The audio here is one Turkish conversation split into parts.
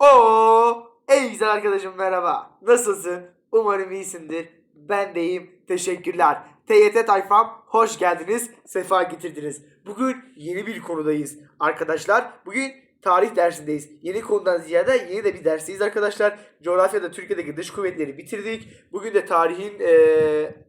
Oo, ey güzel arkadaşım merhaba. Nasılsın? Umarım iyisindir. Ben de iyiyim. Teşekkürler. TYT tayfam hoş geldiniz. Sefa getirdiniz. Bugün yeni bir konudayız. Arkadaşlar bugün tarih dersindeyiz. Yeni konudan ziyade yeni de bir dersteyiz arkadaşlar. Coğrafyada Türkiye'deki dış kuvvetleri bitirdik. Bugün de tarihin eee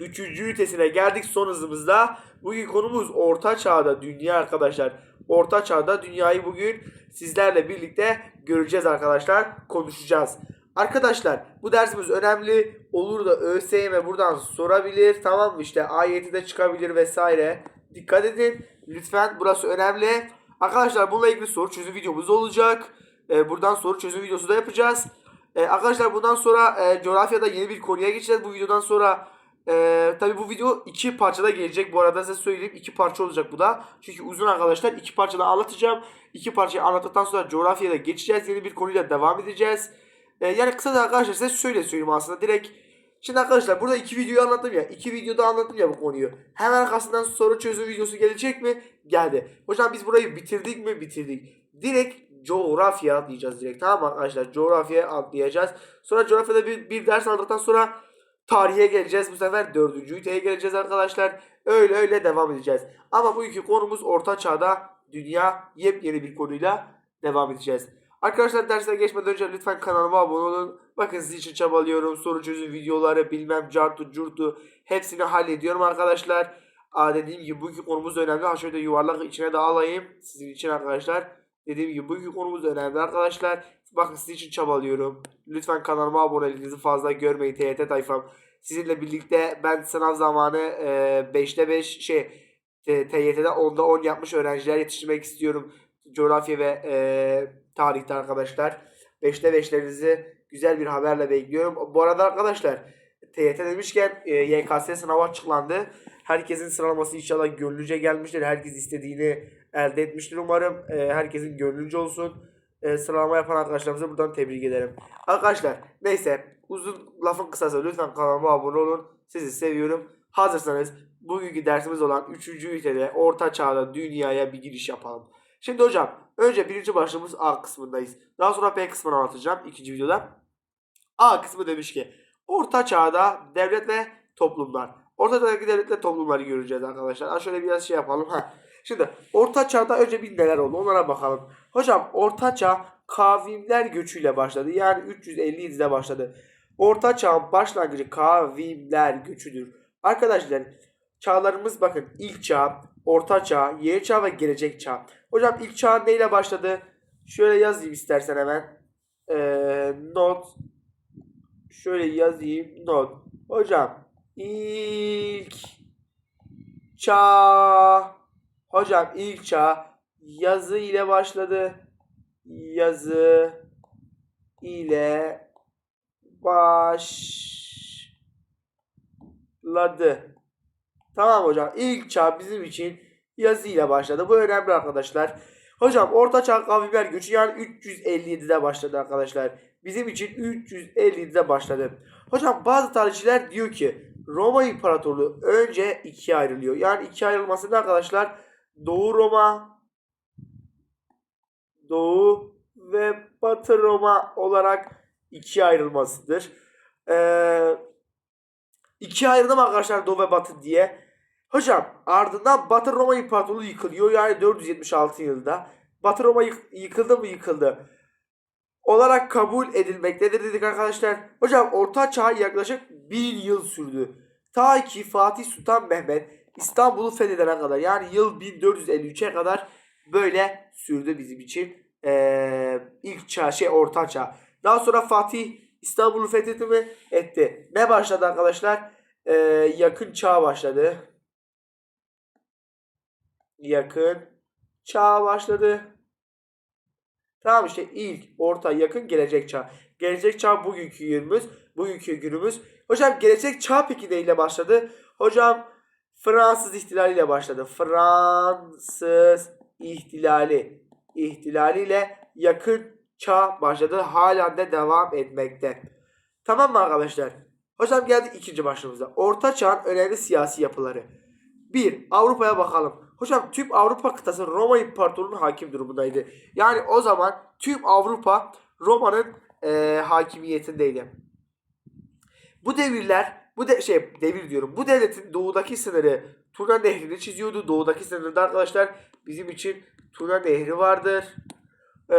Üçüncü ünitesine geldik son hızımızda. Bugün konumuz Orta Çağ'da dünya arkadaşlar. Orta Çağ'da dünyayı bugün sizlerle birlikte göreceğiz arkadaşlar. Konuşacağız. Arkadaşlar bu dersimiz önemli. Olur da ÖSYM buradan sorabilir. Tamam mı işte ayeti de çıkabilir vesaire. Dikkat edin. Lütfen burası önemli. Arkadaşlar bununla ilgili soru çözüm videomuz olacak. Ee, buradan soru çözüm videosu da yapacağız. Ee, arkadaşlar bundan sonra e, coğrafyada yeni bir konuya geçeceğiz. Bu videodan sonra ee, tabii bu video iki parçada gelecek. Bu arada size söyleyeyim iki parça olacak bu da. Çünkü uzun arkadaşlar iki parçada anlatacağım. İki parçayı anlattıktan sonra coğrafyada geçeceğiz. Yeni bir konuyla devam edeceğiz. Ee, yani kısaca arkadaşlar size şöyle söyleyeyim aslında direkt. Şimdi arkadaşlar burada iki videoyu anlattım ya. iki videoda anlattım ya bu konuyu. Hemen arkasından soru çözüm videosu gelecek mi? Geldi. Hocam biz burayı bitirdik mi? Bitirdik. Direkt coğrafya atlayacağız direkt. Tamam arkadaşlar? Coğrafyaya atlayacağız. Sonra coğrafyada bir, bir ders aldıktan sonra tarihe geleceğiz. Bu sefer dördüncü üniteye geleceğiz arkadaşlar. Öyle öyle devam edeceğiz. Ama bugünkü konumuz Orta Çağ'da dünya yepyeni bir konuyla devam edeceğiz. Arkadaşlar derslere geçmeden önce lütfen kanalıma abone olun. Bakın sizin için çabalıyorum. Soru çözüm videoları bilmem cartu curtu hepsini hallediyorum arkadaşlar. Aa, dediğim gibi bugünkü konumuz önemli. Ha şöyle yuvarlak içine de alayım. Sizin için arkadaşlar. Dediğim gibi bugünkü konumuz önemli arkadaşlar. Bakın sizin için çabalıyorum. Lütfen kanalıma aboneliğinizi fazla görmeyin TYT tayfam. Sizinle birlikte ben sınav zamanı e, 5'te 5 şey T- TYT'de 10'da 10 yapmış öğrenciler yetiştirmek istiyorum. Coğrafya ve e, tarihte arkadaşlar. 5'te 5'lerinizi güzel bir haberle bekliyorum. Bu arada arkadaşlar TYT demişken e, YKS sınavı açıklandı. Herkesin sıralaması inşallah gönlünce gelmiştir. Herkes istediğini elde etmiştir umarım. E, herkesin gönlünce olsun. E, sıralama yapan arkadaşlarımıza buradan tebrik ederim. Arkadaşlar neyse uzun lafın kısası lütfen kanalıma abone olun. Sizi seviyorum. Hazırsanız bugünkü dersimiz olan 3. ünitede Orta Çağ'da dünyaya bir giriş yapalım. Şimdi hocam önce birinci başlığımız A kısmındayız. Daha sonra B kısmını anlatacağım ikinci videoda. A kısmı demiş ki Orta Çağ'da devlet ve toplumlar. Orta Çağ'daki devlet ve toplumları göreceğiz arkadaşlar. Ha şöyle biraz şey yapalım. Ha. Şimdi Orta Çağ'da önce bir neler oldu onlara bakalım. Hocam Orta Çağ kavimler göçüyle başladı. Yani 357'de başladı. Orta Çağ'ın başlangıcı kavimler göçüdür. Arkadaşlar çağlarımız bakın ilk çağ, orta çağ, yeni çağ ve gelecek çağ. Hocam ilk çağ neyle başladı? Şöyle yazayım istersen hemen. Ee, not. Şöyle yazayım not. Hocam ilk çağ. Hocam ilk çağ yazı ile başladı. Yazı ile başladı. Tamam hocam. İlk çağ bizim için yazı ile başladı. Bu önemli arkadaşlar. Hocam Orta Çağ kavimler göçü yani 357'de başladı arkadaşlar. Bizim için 357'de başladı. Hocam bazı tarihçiler diyor ki Roma İmparatorluğu önce ikiye ayrılıyor. Yani ikiye ayrılması ne arkadaşlar? Doğu Roma, Doğu ve Batı Roma olarak ikiye ayrılmasıdır. Ee, ikiye ayrıldım arkadaşlar Doğu ve Batı diye. Hocam ardından Batı Roma İmparatorluğu yıkılıyor. Yani 476 yılında. Batı Roma yık- yıkıldı mı yıkıldı. Olarak kabul edilmektedir dedik arkadaşlar. Hocam Orta Çağ yaklaşık 1000 yıl sürdü. Ta ki Fatih Sultan Mehmet İstanbul'u fethedene kadar yani yıl 1453'e kadar böyle sürdü bizim için. Ee, ilk çağ şey Orta Çağ. Daha sonra Fatih İstanbul'u fethetti mi? Etti. Ne başladı arkadaşlar? Ee, yakın çağ başladı. Yakın çağ başladı. Tamam işte ilk, orta, yakın, gelecek çağ. Gelecek çağ bugünkü günümüz. Bugünkü günümüz. Hocam gelecek çağ peki neyle başladı? Hocam Fransız ihtilaliyle başladı. Fransız ihtilali. ihtilaliyle yakın çağ başladı. Halen de devam etmekte. Tamam mı arkadaşlar? Hocam geldik ikinci başlığımıza. Orta çağın önemli siyasi yapıları. 1. Avrupa'ya bakalım. Hocam tüm Avrupa kıtası Roma İmparatorluğu'nun hakim durumundaydı. Yani o zaman tüm Avrupa Roma'nın e, hakimiyetindeydi. Bu devirler, bu de şey devir diyorum. Bu devletin doğudaki sınırı Tuna Nehri'ni çiziyordu. Doğudaki sınırında arkadaşlar bizim için Tuna Nehri vardır. Ee,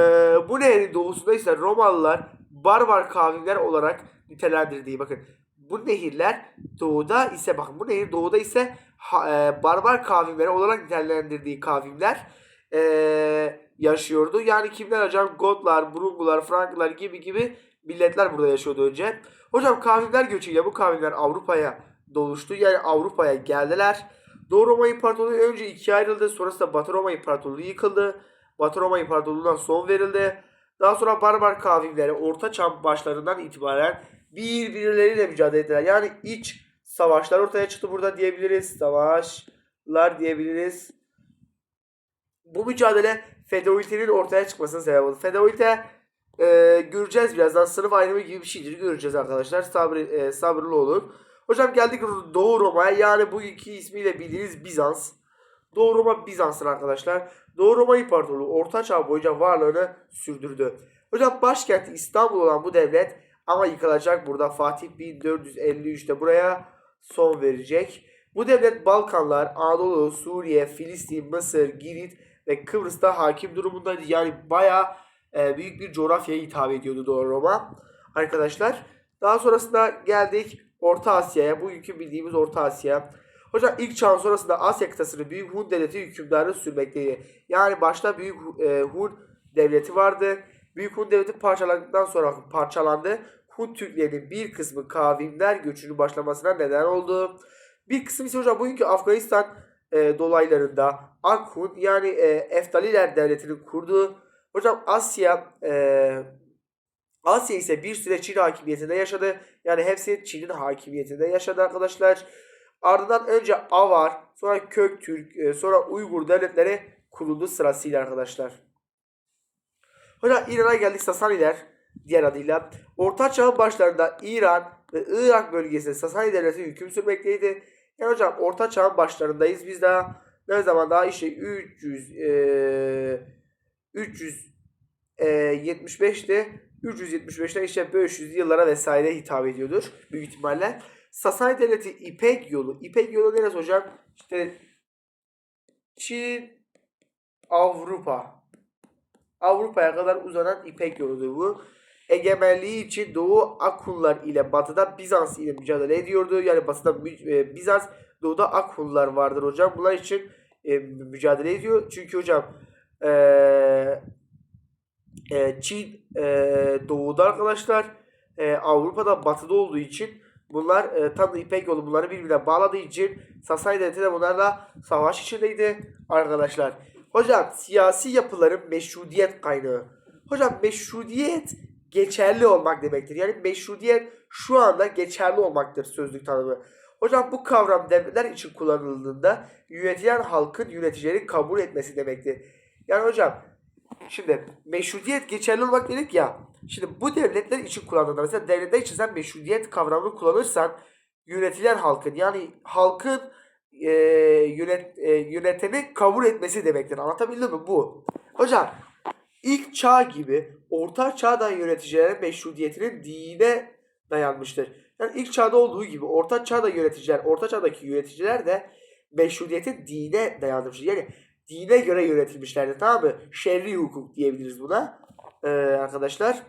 bu nehrin doğusunda ise Romalılar barbar kavimler olarak nitelendirdiği bakın. Bu nehirler doğuda ise bakın bu nehir doğuda ise ha- e, barbar kavimleri olarak nitelendirdiği kavimler e, yaşıyordu. Yani kimler hocam? Gotlar, Brungular, Franklar gibi gibi milletler burada yaşıyordu önce. Hocam kavimler göçüyle bu kavimler Avrupa'ya doluştu. Yani Avrupa'ya geldiler. Doğu Roma İmparatorluğu önce ikiye ayrıldı. Sonrasında Batı Roma İmparatorluğu yıkıldı. Batı Roma İmparatorluğu'na son verildi. Daha sonra barbar kavimleri Orta Çağ başlarından itibaren birbirleriyle mücadele ettiler. Yani iç savaşlar ortaya çıktı burada diyebiliriz. Savaşlar diyebiliriz. Bu mücadele feodalitenin ortaya çıkmasına sebep oldu. Feodalite e, göreceğiz birazdan sınıf ayrımı gibi bir şeydir göreceğiz arkadaşlar. Sabri, e, sabırlı olun. Hocam geldik Doğu Roma'ya yani bu iki ismiyle bildiğiniz Bizans. Doğu Roma Bizans'tır arkadaşlar. Doğu Roma İmparatorluğu Orta Çağ boyunca varlığını sürdürdü. Hocam başkenti İstanbul olan bu devlet ama yıkılacak burada. Fatih 1453'te buraya son verecek. Bu devlet Balkanlar, Anadolu, Suriye, Filistin, Mısır, Girit ve Kıbrıs'ta hakim durumundaydı. Yani bayağı e, büyük bir coğrafyaya hitap ediyordu Doğu Roma. Arkadaşlar daha sonrasında geldik Orta Asya'ya. Bugünkü bildiğimiz Orta Asya. Hocam ilk çağın sonrasında Asya kıtasını Büyük Hun Devleti hükümdarı sürmekteydi. Yani başta Büyük e, Hun Devleti vardı. Büyük Hun Devleti parçalandıktan sonra parçalandı. Hun Türklerinin bir kısmı kavimler göçünün başlamasına neden oldu. Bir kısım ise hocam bugünkü Afganistan e, dolaylarında Akhun yani e, Eftaliler Devleti'ni kurdu. Hocam Asya e, Asya ise bir süre Çin hakimiyetinde yaşadı. Yani hepsi Çin'in hakimiyetinde yaşadı arkadaşlar. Ardından önce Avar, sonra Köktürk, e, sonra Uygur devletleri kuruldu sırasıyla arkadaşlar. Hocam İran'a geldik Sasaniler diğer adıyla. Orta Çağ'ın başlarında İran ve Irak bölgesinde Sasani devleti hüküm sürmekteydi. Yani hocam Orta Çağ'ın başlarındayız biz daha. Ne zaman daha işte 300 e, 375'te 375'ten işte 500 yıllara vesaire hitap ediyordur büyük ihtimalle. Sasani Devleti İpek yolu. İpek yolu neresi hocam? İşte Çin, Avrupa. Avrupa'ya kadar uzanan İpek yoludur bu. Egemenliği için Doğu Akunlar ile Batı'da Bizans ile mücadele ediyordu. Yani Batı'da e, Bizans, Doğu'da Akunlar vardır hocam. Bunlar için e, mücadele ediyor. Çünkü hocam e, Çin doğuda arkadaşlar. Avrupa'da batıda olduğu için bunlar tam İpek yolu bunları birbirine bağladığı için Sasani Devleti de bunlarla savaş içindeydi arkadaşlar. Hocam siyasi yapıların meşrutiyet kaynağı. Hocam meşrutiyet geçerli olmak demektir. Yani meşrutiyet şu anda geçerli olmaktır sözlük tanımı. Hocam bu kavram devletler için kullanıldığında yönetilen halkın yöneticileri kabul etmesi demektir. Yani hocam Şimdi meşrutiyet geçerli olmak dedik ya. Şimdi bu devletler için kullandığında mesela devletler için sen meşrutiyet kavramını kullanırsan yönetilen halkın yani halkın e, yönet, e, yöneteni kabul etmesi demektir. Anlatabildim mi bu? Hocam ilk çağ gibi orta çağda yöneticilerin meşrutiyetinin dine dayanmıştır. Yani ilk çağda olduğu gibi orta çağda yöneticiler, orta çağdaki yöneticiler de meşrutiyetin dine dayandırmıştır. Yani dine göre yönetilmişlerdi tamam mı? Şer'i hukuk diyebiliriz buna ee, arkadaşlar.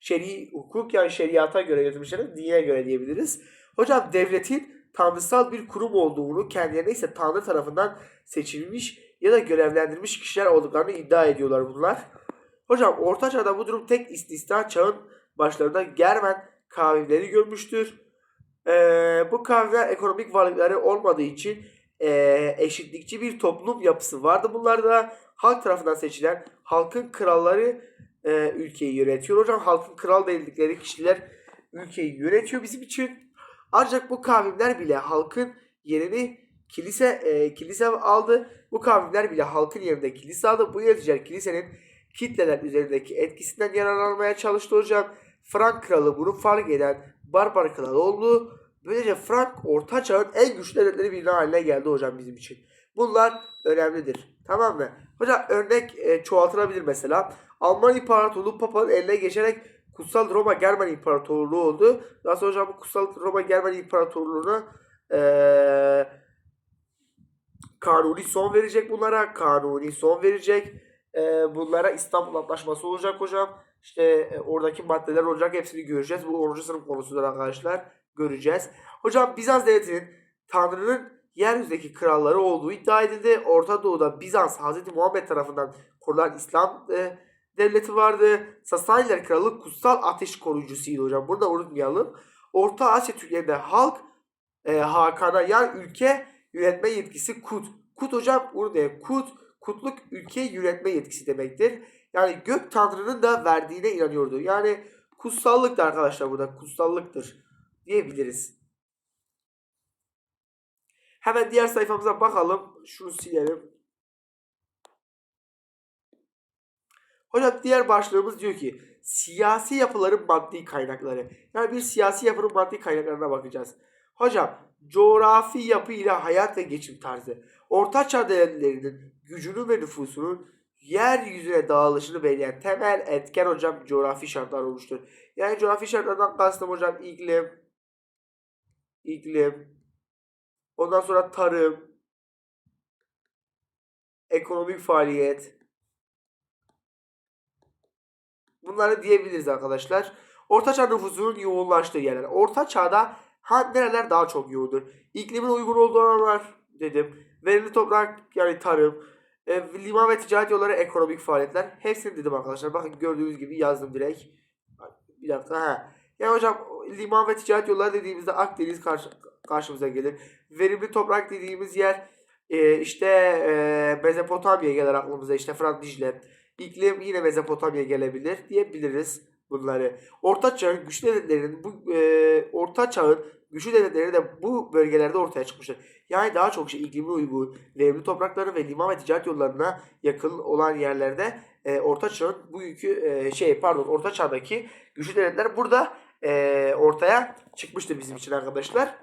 Şer'i hukuk yani şeriata göre yönetilmişlerdi. Dine göre diyebiliriz. Hocam devletin tanrısal bir kurum olduğunu kendilerine ise Tanrı tarafından seçilmiş ya da görevlendirilmiş kişiler olduklarını iddia ediyorlar bunlar. Hocam Orta Çağ'da bu durum tek istisna çağın başlarında Germen kavimleri görmüştür. Ee, bu kavimler ekonomik varlıkları olmadığı için e, eşitlikçi bir toplum yapısı vardı. Bunlarda halk tarafından seçilen halkın kralları e, ülkeyi yönetiyor. Hocam halkın kral dedikleri kişiler ülkeyi yönetiyor bizim için. Ancak bu kavimler bile halkın yerini kilise e, kilise aldı. Bu kavimler bile halkın yerinde kilise. Bu yöneticiler kilisenin kitleler üzerindeki etkisinden yararlanmaya çalıştı hocam. Frank kralı bunu fark eden barbar kral oldu. Böylece Frank Orta Çağ'ın en güçlü devletleri birinin haline geldi hocam bizim için. Bunlar önemlidir. Tamam mı? Hocam örnek e, çoğaltılabilir mesela. Alman İmparatorluğu Papa'nın eline geçerek Kutsal Roma Germen İmparatorluğu oldu. Daha sonra hocam bu Kutsal Roma Germen İmparatorluğu'na eee kanuni son verecek bunlara. Kanuni son verecek. Eee, bunlara İstanbul Antlaşması olacak hocam. İşte e, oradaki maddeler olacak. Hepsini göreceğiz. Bu 10. sınıf konusudur arkadaşlar. Göreceğiz. Hocam Bizans devletinin Tanrı'nın yeryüzündeki kralları olduğu iddia edildi. Orta Doğu'da Bizans Hazreti Muhammed tarafından kurulan İslam e, devleti vardı. Sasaniler kralı kutsal ateş koruyucusuydu hocam. Bunu da unutmayalım. Orta Asya Türklerinde halk e, Hakan'a yani ülke yönetme yetkisi kut. Kut hocam ne? Kut, kutluk ülke yönetme yetkisi demektir. Yani gök tanrının da verdiğine inanıyordu. Yani kutsallıktır arkadaşlar burada. Kutsallıktır diyebiliriz. Hemen diğer sayfamıza bakalım. Şunu silelim. Hocam diğer başlığımız diyor ki siyasi yapıların maddi kaynakları. Yani bir siyasi yapının maddi kaynaklarına bakacağız. Hocam coğrafi yapı ile hayat ve geçim tarzı. Ortaçağ devletlerinin gücünün ve nüfusunun yeryüzüne dağılışını belirleyen temel etken hocam coğrafi şartlar olmuştur. Yani coğrafi şartlardan kastım hocam iklim, iklim, ondan sonra tarım, ekonomik faaliyet, Bunları diyebiliriz arkadaşlar. Orta çağ nüfusunun yoğunlaştığı yerler. Orta çağda ha, nereler daha çok yoğundur? İklimin uygun olduğu alanlar dedim. Verimli toprak yani tarım. E, liman ve ticaret yolları ekonomik faaliyetler. Hepsini dedim arkadaşlar. Bakın gördüğünüz gibi yazdım direkt. Bir dakika ha. Yani hocam liman ve ticaret yolları dediğimizde Akdeniz karşı, karşımıza gelir. Verimli toprak dediğimiz yer e, işte e, Mezopotamya gelir aklımıza. işte Fırat Dicle. İklim yine Mezopotamya gelebilir diyebiliriz bunları. Orta Çağ'ın güçlü devletlerinin bu e, Orta Çağ'ın güçlü devletleri de bu bölgelerde ortaya çıkmıştır. Yani daha çok şey iklimi uygun, verimli toprakları ve liman ve ticaret yollarına yakın olan yerlerde e, Orta Çağ'ın bu yükü e, şey pardon Orta Çağ'daki güçlü devletler burada e, ortaya çıkmıştır bizim için arkadaşlar.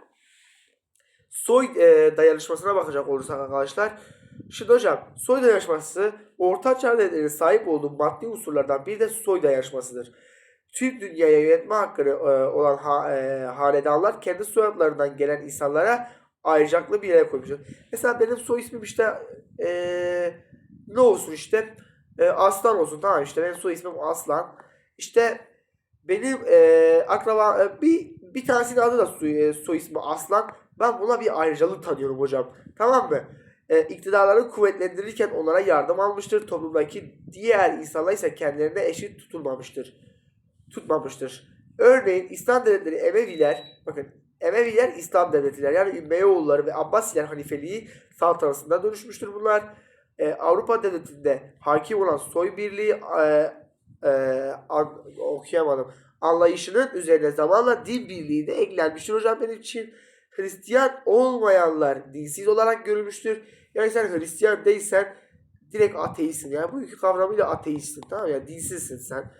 Soy e, dayanışmasına bakacak olursak arkadaşlar. Şimdi hocam soy dayanışması orta çağ devletlerinin sahip olduğu maddi unsurlardan biri de soy dayanışmasıdır. Tüm dünyaya yönetme hakkı e, olan ha, e, hanedanlar kendi soyadlarından gelen insanlara ayrıcalıklı bir yere koymuştur. Mesela benim soy ismim işte e, ne olsun işte e, Aslan olsun tamam işte benim soy ismim Aslan. İşte benim e, akraba e, bir bir tanesinin adı da soy, e, soy ismi Aslan. Ben buna bir ayrıcalık tanıyorum hocam. Tamam mı? e, iktidarları kuvvetlendirirken onlara yardım almıştır. Toplumdaki diğer insanlar ise kendilerine eşit tutulmamıştır. Tutmamıştır. Örneğin İslam devletleri Emeviler, bakın Emeviler İslam devletiler yani Ümmeyoğulları ve Abbasiler halifeliği saltanatında dönüşmüştür bunlar. E, Avrupa devletinde hakim olan soy birliği e, e, an, okuyamadım. Anlayışının üzerine zamanla din birliği de eklenmiştir hocam benim için. Hristiyan olmayanlar dinsiz olarak görülmüştür. Yani sen Hristiyan değilsen direkt ateistsin. Yani bu iki kavramıyla ateistsin. Tamam ya yani dinsizsin sen.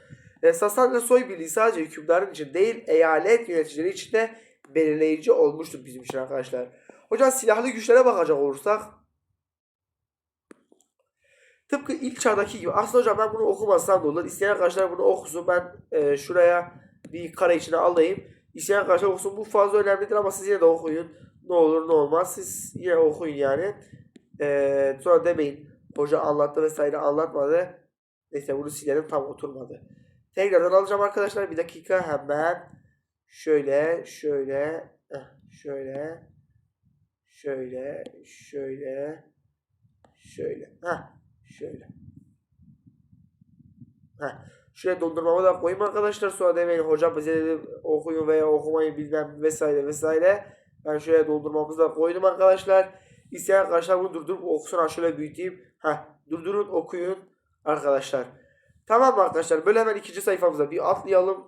E, Sassan ve soy birliği sadece hükümdarın için değil eyalet yöneticileri için de belirleyici olmuştur bizim için arkadaşlar. Hocam silahlı güçlere bakacak olursak tıpkı ilk çağdaki gibi aslında hocam ben bunu okumazsam da olur. İsteyen arkadaşlar bunu okusun. Ben e, şuraya bir kare içine alayım. İsteyen arkadaşlar okusun. Bu fazla önemlidir ama siz yine de okuyun. Ne olur ne olmaz. Siz yine okuyun yani. Ee, sonra demeyin. Hoca anlattı vesaire anlatmadı. Neyse bunu silelim tam oturmadı. Tekrardan alacağım arkadaşlar. Bir dakika hemen. Şöyle şöyle şöyle şöyle şöyle şöyle. Heh, şöyle. Heh. Şuraya dondurmamı da koyayım arkadaşlar. Sonra demeyin hocam bize dedi okuyun veya okumayı bilmem vesaire vesaire. Ben şuraya dondurmamızı da koydum arkadaşlar. İsteyen arkadaşlar bunu durdurup okusun. Ha şöyle büyüteyim. Heh, durdurun okuyun arkadaşlar. Tamam arkadaşlar? Böyle hemen ikinci sayfamıza bir atlayalım.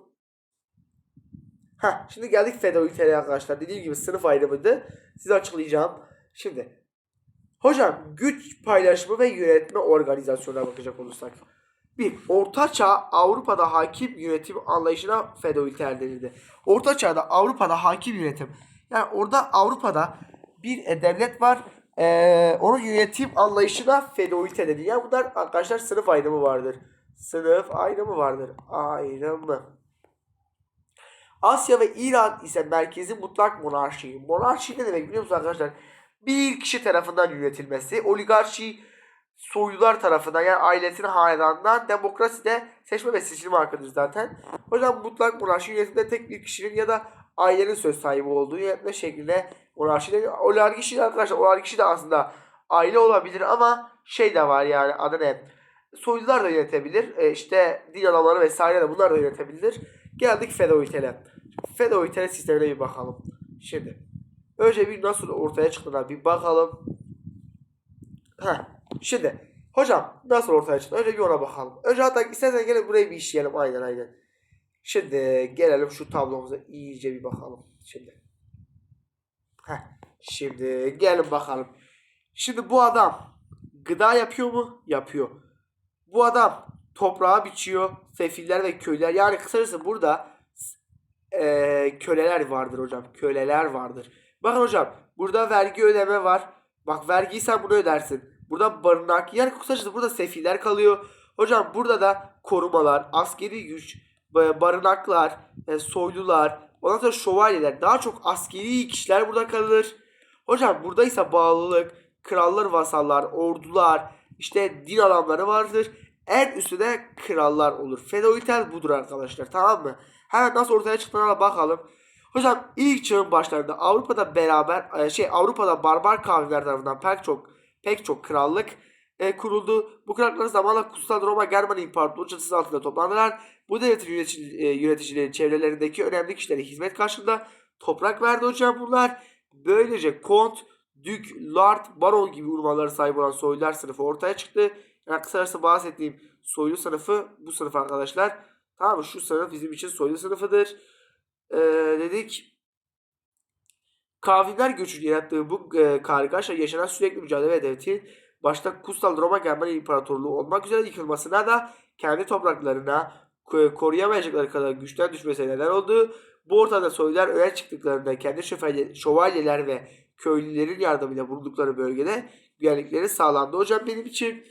Heh, şimdi geldik feodaliteye arkadaşlar. Dediğim gibi sınıf ayrımıydı. Size açıklayacağım. Şimdi. Hocam güç paylaşımı ve yönetme organizasyonuna bakacak olursak. Bir, Orta Çağ Avrupa'da hakim yönetim anlayışına feodaliter denildi. Orta Çağ'da Avrupa'da hakim yönetim. Yani orada Avrupa'da bir e, devlet var. Ee, onun yönetim anlayışına feodalite dedi. Yani bunlar arkadaşlar sınıf ayrımı vardır. Sınıf ayrımı vardır. Ayrımı. Asya ve İran ise merkezi mutlak monarşi. Monarşi ne demek biliyor musunuz arkadaşlar? Bir kişi tarafından yönetilmesi. Oligarşi soylular tarafından yani ailesinin hanedanından demokrasi de seçme ve seçilme hakkıdır zaten. O yüzden mutlak monarşi yönetimde tek bir kişinin ya da ailenin söz sahibi olduğu yönetme şeklinde monarşi deniyor. Oligarşi arkadaşlar oligarşi de aslında aile olabilir ama şey de var yani adı ne? Soylular da yönetebilir. E, işte din adamları vesaire de bunlar da yönetebilir. Geldik feodalitele. Feodalitele sistemine bir bakalım. Şimdi önce bir nasıl ortaya çıktığına bir bakalım. Heh. Şimdi hocam nasıl ortaya çıktı? Önce bir ona bakalım. Önce hatta istersen gelin burayı bir işleyelim. Aynen aynen. Şimdi gelelim şu tablomuza iyice bir bakalım. Şimdi. Heh. Şimdi gelin bakalım. Şimdi bu adam gıda yapıyor mu? Yapıyor. Bu adam toprağı biçiyor. Sefiller ve köyler. Yani kısacası burada eee, köleler vardır hocam. Köleler vardır. Bakın hocam burada vergi ödeme var. Bak vergiyi sen bunu ödersin. Burada barınak yani kısacası burada sefiller kalıyor. Hocam burada da korumalar, askeri güç, ba- barınaklar, e, soylular, ondan sonra şövalyeler daha çok askeri kişiler burada kalır. Hocam burada ise bağlılık, krallar, vasallar, ordular, işte din adamları vardır. En üstte de krallar olur. Feodalitel budur arkadaşlar tamam mı? Hemen nasıl ortaya çıktığına bakalım. Hocam ilk çağın başlarında Avrupa'da beraber e, şey Avrupa'da barbar kavimler tarafından pek çok pek çok krallık e, kuruldu. Bu krallıklar zamanla Kutsal Roma Germen İmparatorluğu çatısı altında toplandılar. Bu devletin yönetici, e, yöneticileri çevrelerindeki önemli kişilere hizmet karşılığında toprak verdi hocam bunlar. Böylece kont, dük, lord, baron gibi unvanlara sahip olan soylular sınıfı ortaya çıktı. Yani kısacası bahsettiğim soylu sınıfı bu sınıf arkadaşlar. Tamam mı? Şu sınıf bizim için soylu sınıfıdır. Ee, dedik. Kavimler göçü yarattığı bu e, kargaşa yaşanan sürekli mücadele ve devletin başta Kutsal Roma Germen İmparatorluğu olmak üzere yıkılmasına da kendi topraklarına ko- koruyamayacakları kadar güçten düşmesine neden oldu. Bu ortada soylular öne çıktıklarında kendi şövalye, şövalyeler ve köylülerin yardımıyla bulundukları bölgede güvenlikleri sağlandı. Hocam benim için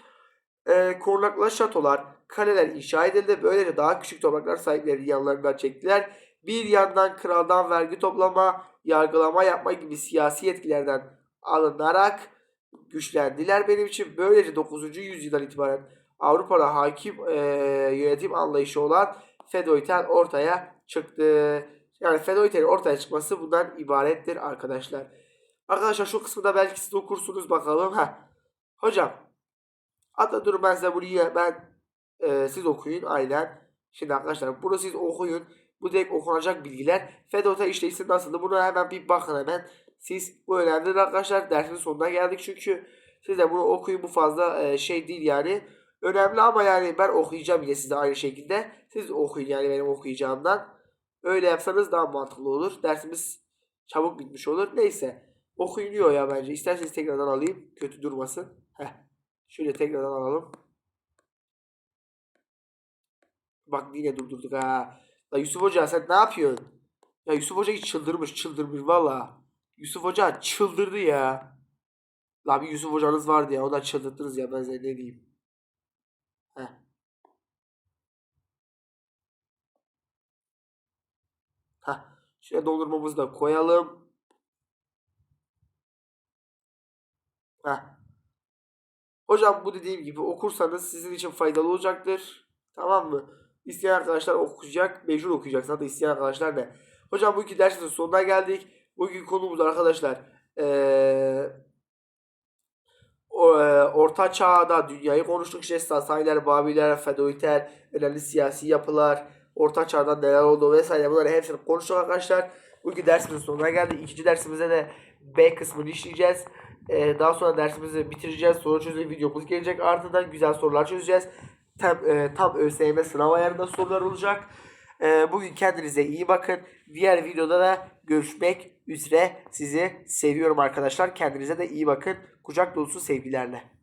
e, korunaklı şatolar, kaleler inşa edildi. Böylece daha küçük topraklar sahipleri yanlarından çektiler. Bir yandan kraldan vergi toplama, yargılama yapma gibi siyasi yetkilerden alınarak güçlendiler benim için. Böylece 9. yüzyıldan itibaren Avrupa'da hakim e, yönetim anlayışı olan feodalitel ortaya çıktı. Yani feodalitenin ortaya çıkması bundan ibarettir arkadaşlar. Arkadaşlar şu kısmında belki siz okursunuz bakalım. Heh. Hocam dur ben size burayı ben e, siz okuyun aynen. Şimdi arkadaşlar bunu siz okuyun. Bu direkt okunacak bilgiler. Fedota işleyişi nasıldı? Buna hemen bir bakın hemen. Siz bu önemlidir arkadaşlar. Dersin sonuna geldik çünkü. Siz de bunu okuyun. Bu fazla e, şey değil yani. Önemli ama yani ben okuyacağım yine size aynı şekilde. Siz okuyun yani benim okuyacağımdan. Öyle yapsanız daha mantıklı olur. Dersimiz çabuk bitmiş olur. Neyse. Okuyuluyor ya bence. İsterseniz tekrardan alayım. Kötü durmasın. Şöyle tekrardan alalım. Bak yine durdurduk ha. La Yusuf Hoca sen ne yapıyorsun? Ya Yusuf Hoca çıldırmış çıldırmış valla. Yusuf Hoca çıldırdı ya. La bir Yusuf Hocanız vardı ya o da çıldırttınız ya ben size ne diyeyim. Heh. Şöyle dondurmamızı da koyalım. Heh. Hocam bu dediğim gibi okursanız sizin için faydalı olacaktır. Tamam mı? İsteyen arkadaşlar okuyacak. Mecbur okuyacak. Zaten isteyen arkadaşlar ne? Hocam bugünkü dersimizin sonuna geldik. Bugün konumuz arkadaşlar ee, Orta Çağ'da dünyayı konuştuk. İşte Sasaniler, Babiler, Feodaliter, önemli siyasi yapılar, Orta Çağ'da neler oldu vesaire bunları hepsini konuştuk arkadaşlar. Bugün dersimizin sonuna geldik. İkinci dersimizde de B kısmını işleyeceğiz. Ee, daha sonra dersimizi bitireceğiz. Soru çözüm videomuz gelecek. Ardından güzel sorular çözeceğiz. Tam, e, tam ÖSYM sınav ayarında sorular olacak. E, bugün kendinize iyi bakın. Diğer videoda da görüşmek üzere. Sizi seviyorum arkadaşlar. Kendinize de iyi bakın. Kucak dolusu sevgilerle.